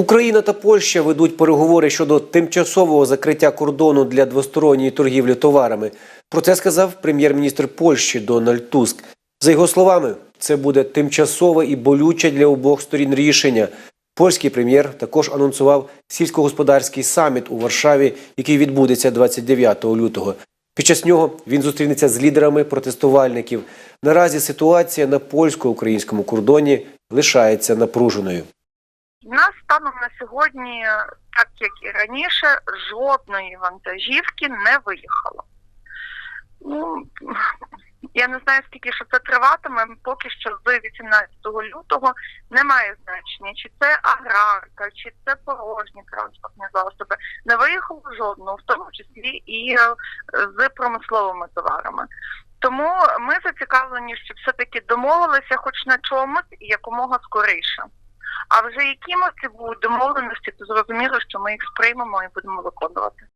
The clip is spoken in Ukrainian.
Україна та Польща ведуть переговори щодо тимчасового закриття кордону для двосторонньої торгівлі товарами. Про це сказав прем'єр-міністр Польщі Дональд Туск. За його словами, це буде тимчасове і болюче для обох сторін рішення. Польський прем'єр також анонсував сільськогосподарський саміт у Варшаві, який відбудеться 29 лютого. Під час нього він зустрінеться з лідерами протестувальників. Наразі ситуація на польсько-українському кордоні лишається напруженою. Нас станом на сьогодні, так як і раніше, жодної вантажівки не виїхало. Ну, я не знаю, скільки що це триватиме. Поки що з 18 лютого немає значення, чи це аграрка, чи це порожні транспортні засоби. Не виїхало жодного, в тому числі і е, з промисловими товарами. Тому ми зацікавлені, щоб все-таки домовилися хоч на чомусь і якомога скоріше. А вже якими це будуть домовленості, то зрозуміло, що ми їх сприймемо і будемо виконувати.